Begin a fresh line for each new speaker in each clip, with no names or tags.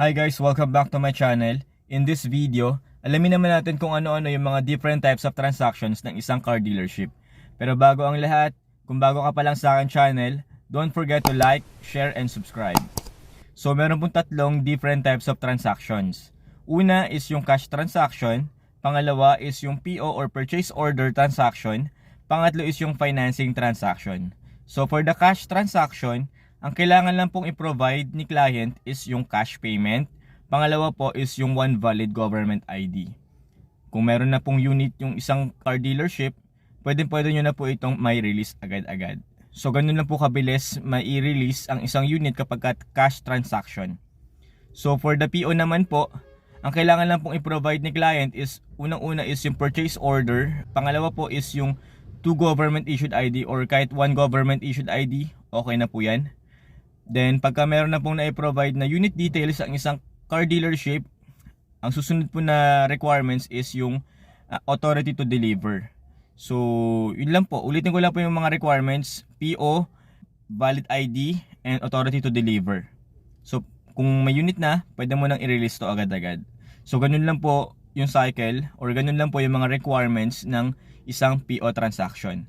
Hi guys, welcome back to my channel. In this video, alamin naman natin kung ano-ano yung mga different types of transactions ng isang car dealership. Pero bago ang lahat, kung bago ka pa lang sa akin channel, don't forget to like, share, and subscribe. So meron pong tatlong different types of transactions. Una is yung cash transaction, pangalawa is yung PO or purchase order transaction, pangatlo is yung financing transaction. So for the cash transaction, ang kailangan lang pong i-provide ni client is yung cash payment. Pangalawa po is yung one valid government ID. Kung meron na pong unit yung isang car dealership, pwede pwede nyo na po itong may release agad-agad. So ganun lang po kabilis may release ang isang unit kapag ka cash transaction. So for the PO naman po, ang kailangan lang pong i-provide ni client is unang-una is yung purchase order, pangalawa po is yung two government issued ID or kahit one government issued ID, okay na po yan. Then pagka meron na pong na-provide na unit details ang isang car dealership, ang susunod po na requirements is yung uh, authority to deliver. So, yun lang po. Ulitin ko lang po yung mga requirements. PO, valid ID, and authority to deliver. So, kung may unit na, pwede mo nang i-release to agad-agad. So, ganun lang po yung cycle or ganun lang po yung mga requirements ng isang PO transaction.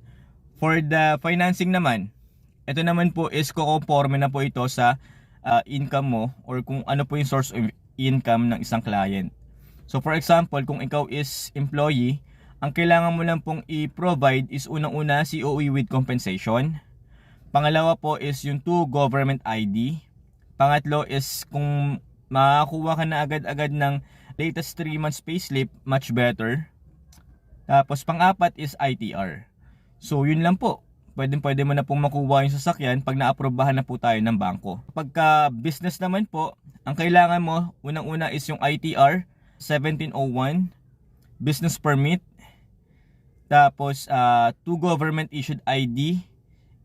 For the financing naman, ito naman po is kukonforme na po ito sa uh, income mo or kung ano po yung source of income ng isang client. So for example, kung ikaw is employee, ang kailangan mo lang pong i-provide is unang-una COE with compensation. Pangalawa po is yung two government ID. Pangatlo is kung makakuha ka na agad-agad ng latest 3 months payslip, much better. Tapos pang-apat is ITR. So yun lang po. Pwede pwede mo na pong makuha yung sasakyan pag naaprobahan na po tayo ng bangko. Pagka business naman po, ang kailangan mo unang-una is yung ITR 1701, business permit, tapos uh, two government issued ID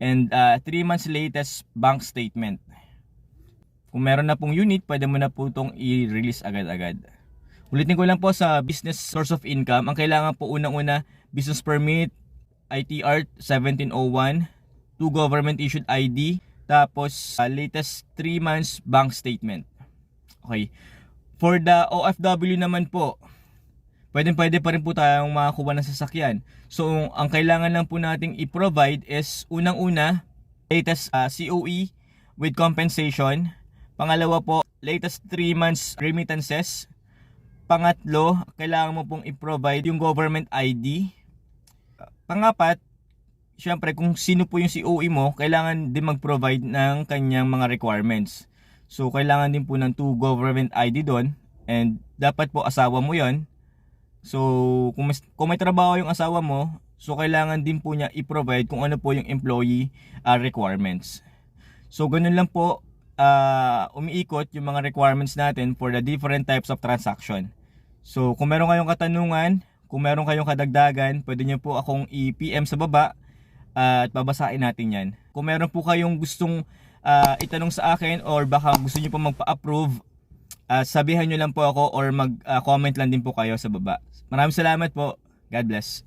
and 3 months latest bank statement. Kung meron na pong unit, pwede mo na po itong i-release agad-agad. Ulitin ko lang po sa business source of income, ang kailangan po unang-una business permit, ITR 1701, two government issued ID, tapos uh, latest 3 months bank statement. Okay. For the OFW naman po, pwede pwede pa rin po tayong makakuha ng sasakyan. So, ang kailangan lang po nating i-provide is unang-una, latest uh, COE with compensation. Pangalawa po, latest 3 months remittances. Pangatlo, kailangan mo pong i-provide yung government ID. Pangapat, syempre kung sino po yung COE mo, kailangan din mag-provide ng kanyang mga requirements. So, kailangan din po ng two government ID doon. And dapat po asawa mo yon So, kung, mas, kung may trabaho yung asawa mo, so kailangan din po niya i-provide kung ano po yung employee uh, requirements. So, ganun lang po uh, umiikot yung mga requirements natin for the different types of transaction. So, kung meron kayong katanungan, kung meron kayong kadagdagan, pwede nyo po akong i-PM sa baba uh, at babasahin natin yan. Kung meron po kayong gustong uh, itanong sa akin or baka gusto nyo po magpa-approve, uh, sabihan nyo lang po ako or mag-comment uh, lang din po kayo sa baba. Maraming salamat po. God bless.